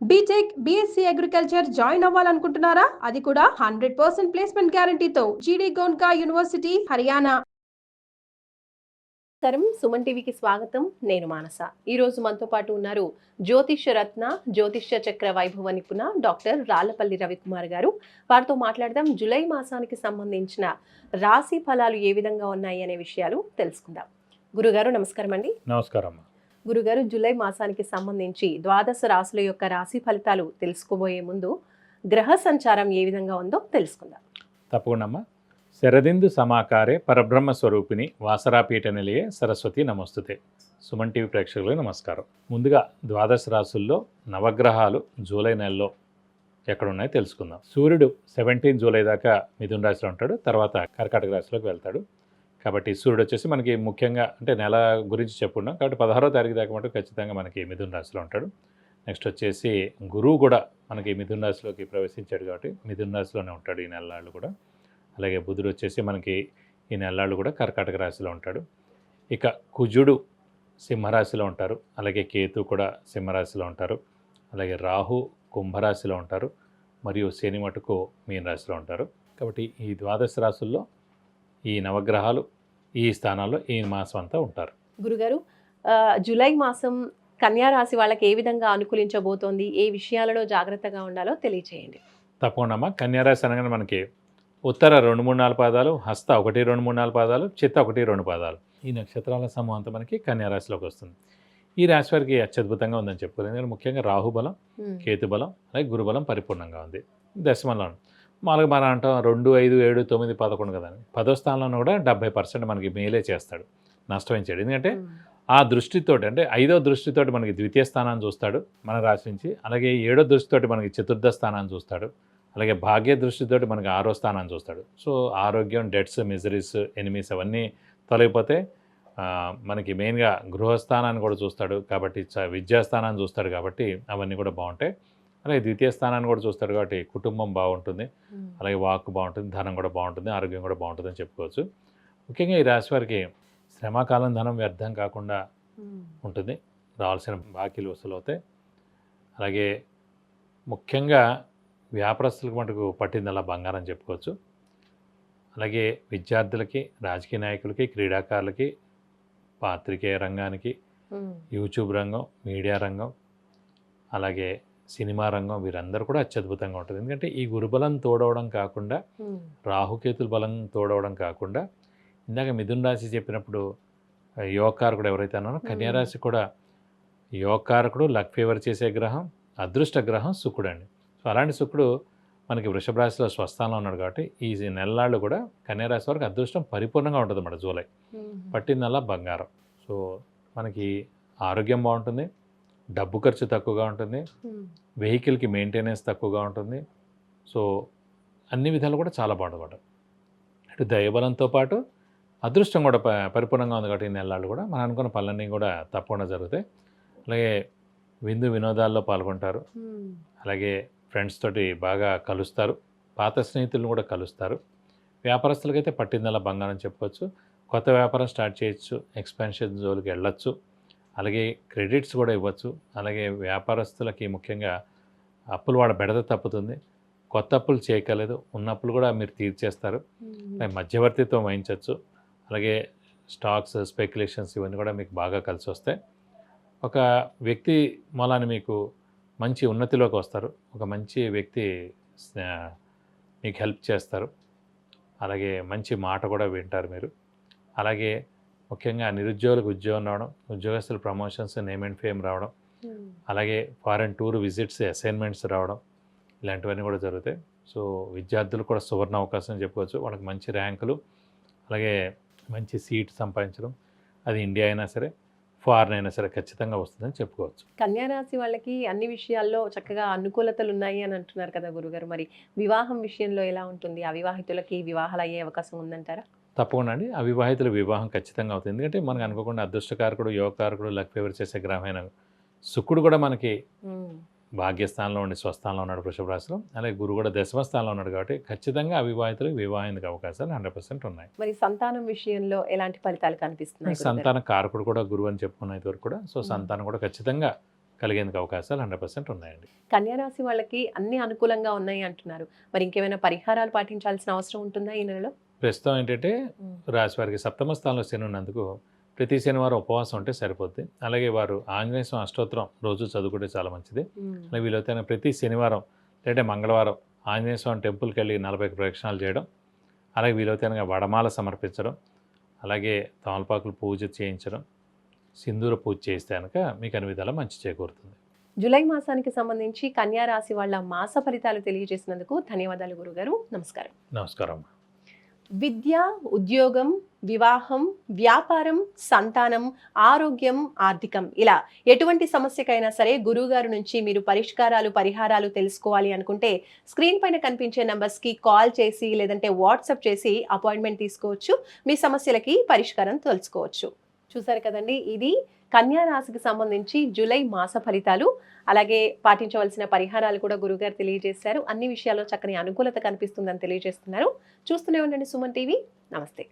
BTech BSc agriculture join అవ్వాలనుకుంటున్నారా? అది కూడా హండ్రెడ్ పర్సెంట్ ప్లేస్మెంట్ గ్యారంటీతో జీడీ గోన్కా యూనివర్సిటీ హర్యానా నమస్కారం. సుమన్ టీవీకి స్వాగతం. నేను మానస. ఈ రోజు మనతో పాటు ఉన్నారు జ్యోతిష్య రత్న జ్యోతిష్య చక్ర వైభవ నిపుణ డాక్టర్ రాళ్ళపల్లి రవికుమార్ గారు. వారితో మాట్లాడదాం. జూలై మాసానికి సంబంధించిన రాశి ఫలాలు ఏ విధంగా ఉన్నాయి అనే విషయాలు తెలుసుకుందాం. గురుగారు నమస్కారం అండి నమస్కారం అమ్మా గురుగారు జూలై మాసానికి సంబంధించి ద్వాదశ రాశుల యొక్క రాశి ఫలితాలు తెలుసుకోబోయే ముందు గ్రహ సంచారం ఏ విధంగా ఉందో తెలుసుకుందాం. తప్పకుండా శరదిందు సమాకారే పరబ్రహ్మ స్వరూపిణి వాసరాపీఠ నిలయే సరస్వతి నమస్తుతే. సుమన్ టీవీ ప్రేక్షకులకు నమస్కారం. ముందుగా ద్వాదశ రాశుల్లో నవగ్రహాలు జూలై నెలలో ఎక్కడున్నాయో తెలుసుకుందాం. సూర్యుడు సెవెంటీన్ జూలై దాకా మిథున రాశిలో ఉంటాడు. తర్వాత కర్కాటక రాశిలోకి వెళ్తాడు. కాబట్టి సూర్యుడు వచ్చేసి మనకి ముఖ్యంగా అంటే నెల గురించి చెప్పుకున్నాం కాబట్టి పదహారో తారీఖు దాకా మటు ఖచ్చితంగా మనకి మిథున రాశిలో ఉంటాడు. నెక్స్ట్ వచ్చేసి గురువు కూడా మనకి మిథున రాశిలోకి ప్రవేశించాడు కాబట్టి మిథున రాశిలోనే ఉంటాడు ఈ నెలలాళ్ళు కూడా. అలాగే బుధుడు వచ్చేసి మనకి ఈ నెలలాళ్ళు కూడా కర్కాటక రాశిలో ఉంటాడు. ఇక కుజుడు సింహరాశిలో ఉంటారు. అలాగే కేతు కూడా సింహరాశిలో ఉంటారు. అలాగే రాహు కుంభరాశిలో ఉంటారు. మరియు శని మటుకు మీనరాశిలో ఉంటారు. కాబట్టి ఈ ద్వాదశ రాశుల్లో ఈ నవగ్రహాలు ఈ స్థానాల్లో ఈ మాసం అంతా ఉంటారు. గురుగారు జూలై మాసం కన్యా రాశి వాళ్ళకి ఏ విధంగా అనుకూలించబోతోంది? ఏ విషయాలలో జాగ్రత్తగా ఉండాలో తెలియచేయండి. తప్పకుండా. అమ్మా కన్యారాశి అనగానే మనకి ఉత్తర రెండు మూడు నాలుగు పాదాలు హస్త ఒకటి రెండు మూడు నాలుగు పాదాలు చిత్త ఒకటి రెండు పాదాలు. ఈ నక్షత్రాల సమూహం అంతా మనకి కన్యారాశిలోకి వస్తుంది. ఈ రాశి వారికి అత్యద్భుతంగా ఉందని చెప్పుకోలేదు ఎందుకంటే ముఖ్యంగా రాహుబలం కేతుబలం అలాగే గురుబలం పరిపూర్ణంగా ఉంది. దశమంలో మామూలుగా మనం అంటాం రెండు ఐదు ఏడు తొమ్మిది పదకొండు కదండి పదో స్థానంలో కూడా డెబ్బై పర్సెంట్ మనకి మేలే చేస్తాడు. నష్టం చేయడు. ఎందుకంటే ఆ దృష్టితోటి అంటే ఐదో దృష్టితోటి మనకి ద్వితీయ స్థానాన్ని చూస్తాడు మన రాశి నుంచి. అలాగే ఏడో దృష్టితోటి మనకి చతుర్థ స్థానాన్ని చూస్తాడు. అలాగే భాగ్య దృష్టితోటి మనకి ఆరో స్థానాన్ని చూస్తాడు. సో ఆరోగ్యం డెట్స్ మిజరీస్ ఎనిమీస్ అవన్నీ తొలగిపోతే మనకి మెయిన్గా గృహస్థానాన్ని కూడా చూస్తాడు. కాబట్టి చ- విద్యాస్థానాన్ని చూస్తాడు కాబట్టి అవన్నీ కూడా బాగుంటాయి. అలాగే ద్వితీయ స్థానాన్ని కూడా చూస్తాడు కాబట్టి కుటుంబం బాగుంటుంది. అలాగే వాక్ బాగుంటుంది ధనం కూడా బాగుంటుంది ఆరోగ్యం కూడా బాగుంటుంది అని చెప్పుకోవచ్చు. ముఖ్యంగా ఈ రాశి వారికి శ్రమకాలం ధనం వ్యర్థం కాకుండా ఉంటుంది. రావాల్సిన బాకీలు వసూలు అవుతాయి అలాగే ముఖ్యంగా వ్యాపారస్తులకు మటుకు పట్టిందల్లా బంగారం చెప్పుకోవచ్చు. అలాగే విద్యార్థులకి రాజకీయ నాయకులకి క్రీడాకారులకి పాత్రికేయ రంగానికి యూట్యూబ్ రంగం మీడియా రంగం అలాగే సినిమా రంగం వీరందరూ కూడా అత్యద్భుతంగా ఉంటుంది. ఎందుకంటే ఈ గురుబలం తోడవడం కాకుండా రాహుకేతుల బలం తోడవడం కాకుండా ఇందాక మిథున రాశి చెప్పినప్పుడు యోగకారకుడు ఎవరైతే అన్నారో కన్యా మ్మ్. రాశి కూడా యోగకారకుడు లక్ ఫేవర్ చేసే గ్రహం అదృష్ట గ్రహం శుక్రుడు అండి సో అలాంటి శుక్రుడు మనకి వృషభ రాశిలో స్వస్థానంలో ఉన్నాడు కాబట్టి ఈ నెలలాళ్ళు కూడా కన్యా రాశి వారికి అదృష్టం పరిపూర్ణంగా ఉంటుంది అన్నమాట జూలై పట్టిందల్లా బంగారం. సో మనకి ఆరోగ్యం బాగుంటుంది. డబ్బు ఖర్చు తక్కువగా ఉంటుంది. వెహికల్కి మెయింటెనెన్స్ తక్కువగా ఉంటుంది. సో అన్ని విధాలు కూడా చాలా బాగుంటుంది ఇటు దైవబలంతో పాటు అదృష్టం కూడా ప పరిపూర్ణంగా ఉంది కాబట్టి ఈ నెలలు కూడా. మనం అనుకున్న పనులన్నీ కూడా తప్పకుండా జరుగుతాయి. అలాగే విందు వినోదాల్లో పాల్గొంటారు. అలాగే ఫ్రెండ్స్ తోటి బాగా కలుస్తారు. పాత స్నేహితులను కూడా కలుస్తారు. వ్యాపారస్తులకైతే పట్టిందల్లా బంగారం చెప్పుకోవచ్చు కొత్త వ్యాపారం స్టార్ట్ చేయొచ్చు. ఎక్స్పాన్షన్ జోలికి వెళ్ళొచ్చు. అలాగే క్రెడిట్స్ కూడా ఇవ్వచ్చు. అలాగే వ్యాపారస్తులకి ముఖ్యంగా అప్పులు వాడ బెడద తప్పుతుంది. కొత్త అప్పులు చేయగలేదు ఉన్న అప్పులు కూడా మీరు తీర్చేస్తారు. మధ్యవర్తిత్వం వహించవచ్చు. అలాగే స్టాక్స్ స్పెక్యులేషన్స్ ఇవన్నీ కూడా మీకు బాగా కలిసి వస్తాయి. ఒక వ్యక్తి మూలాన్ని మీకు మంచి ఉన్నతిలోకి వస్తారు. ఒక మంచి వ్యక్తి మీకు హెల్ప్ చేస్తారు. అలాగే మంచి మాట కూడా వింటారు మీరు. అలాగే ముఖ్యంగా నిరుద్యోగులకు ఉద్యోగం రావడం ఉద్యోగస్తుల ప్రమోషన్స్ నేమ్ అండ్ ఫేమ్ రావడం ఉమ్, అలాగే ఫారెన్ టూర్ విజిట్స్ అసైన్మెంట్స్ రావడం ఇలాంటివన్నీ కూడా జరుగుతాయి. సో విద్యార్థులు కూడా సువర్ణ అవకాశం చెప్పుకోవచ్చు. వాళ్ళకి మంచి ర్యాంకులు అలాగే మంచి సీట్ సంపాదించడం అది ఇండియా అయినా సరే ఫారెన్ అయినా సరే ఖచ్చితంగా వస్తుందని చెప్పుకోవచ్చు. కన్యా రాశి వాళ్ళకి అన్ని విషయాల్లో చక్కగా అనుకూలతలు ఉన్నాయి అని అంటున్నారు కదా గురుగారు. మరి వివాహం విషయంలో ఎలా ఉంటుంది? అవివాహితులకి వివాహాలు అయ్యే అవకాశం ఉందంటారా? తప్పకుండా అండి. అవివాహితుల వివాహం ఖచ్చితంగా అవుతుంది. ఎందుకంటే మనకు అనుకోకుండా అదృష్టకారకుడు యోగకారకుడు లక్ ఫేవర్ చేసే గ్రహమైన శుక్రుడు కూడా మనకి భాగ్యస్థానంలో ఉండి స్వస్థానంలో ఉన్నాడు వృషభ రాశిలో. అలాగే గురువు కూడా దశమ స్థానంలో ఉన్నాడు కాబట్టి ఖచ్చితంగా అవివాహితులకు వివాహానికి అవకాశాలు హండ్రెడ్ పర్సెంట్ ఉన్నాయి. మరి సంతానం విషయంలో ఎలాంటి ఫలితాలు కనిపిస్తున్నాయి? సంతాన కారకుడు కూడా గురువు అని చెప్పుకున్న ఇదివరకు కూడా సో. సంతానం కూడా ఖచ్చితంగా కలిగేందుకు అవకాశాలు హండ్రెడ్ పర్సెంట్ ఉన్నాయండి. కన్యా రాశి వాళ్ళకి అన్ని అనుకూలంగా ఉన్నాయి అంటున్నారు. మరి ఇంకేమైనా పరిహారాలు పాటించాల్సిన అవసరం ఉంటుందా ఈ నెలలో? ప్రస్తుతం ఏంటంటే రాశి వారికి సప్తమ స్థానంలో శని ఉన్నందుకు ప్రతి శనివారం ఉపవాసం ఉంటే సరిపోద్ది. అలాగే వారు ఆంజనేయ స్వామి అష్టోత్తరం రోజు చదువుకుంటే చాలా మంచిది. అలాగే వీలైతే ప్రతి శనివారం లేదా మంగళవారం ఆంజనేయ స్వామి టెంపుల్కి వెళ్ళి నలభై ప్రదక్షిణాలు చేయడం అలాగే వీలైతే వడమాల సమర్పించడం అలాగే తమలపాకులు పూజ చేయించడం సింధూర పూజ చేస్తే కనుక మీకు అన్ని విధాలా మంచి చేకూరుతుంది. జూలై మాసానికి సంబంధించి కన్యా రాశి వాళ్ళ మాస ఫలితాలు తెలియజేసినందుకు ధన్యవాదాలు గురుగారు. నమస్కారం. నమస్కారం విద్య ఉద్యోగం వివాహం వ్యాపారం సంతానం ఆరోగ్యం ఆర్థికం. ఇలా ఎటువంటి సమస్యకైనా సరే గురువుగారు నుంచి మీరు పరిష్కారాలు పరిహారాలు తెలుసుకోవాలి అనుకుంటే స్క్రీన్ పైన కనిపించే నంబర్స్కి కాల్ చేసి లేదంటే వాట్సాప్ చేసి అపాయింట్మెంట్ తీసుకోవచ్చు. మీ సమస్యలకి పరిష్కారం తెలుసుకోవచ్చు చూసారు కదండి? ఇది కన్యా రాశికి సంబంధించి జూలై మాస ఫలితాలు అలాగే పాటించవలసిన పరిహారాలు కూడా గురుగారు తెలియజేశారు. అన్ని విషయాల్లో చక్కని అనుకూలత కనిపిస్తుందని తెలియజేస్తున్నారు. చూస్తూనే ఉండండి సుమన్ టీవీ. నమస్తే.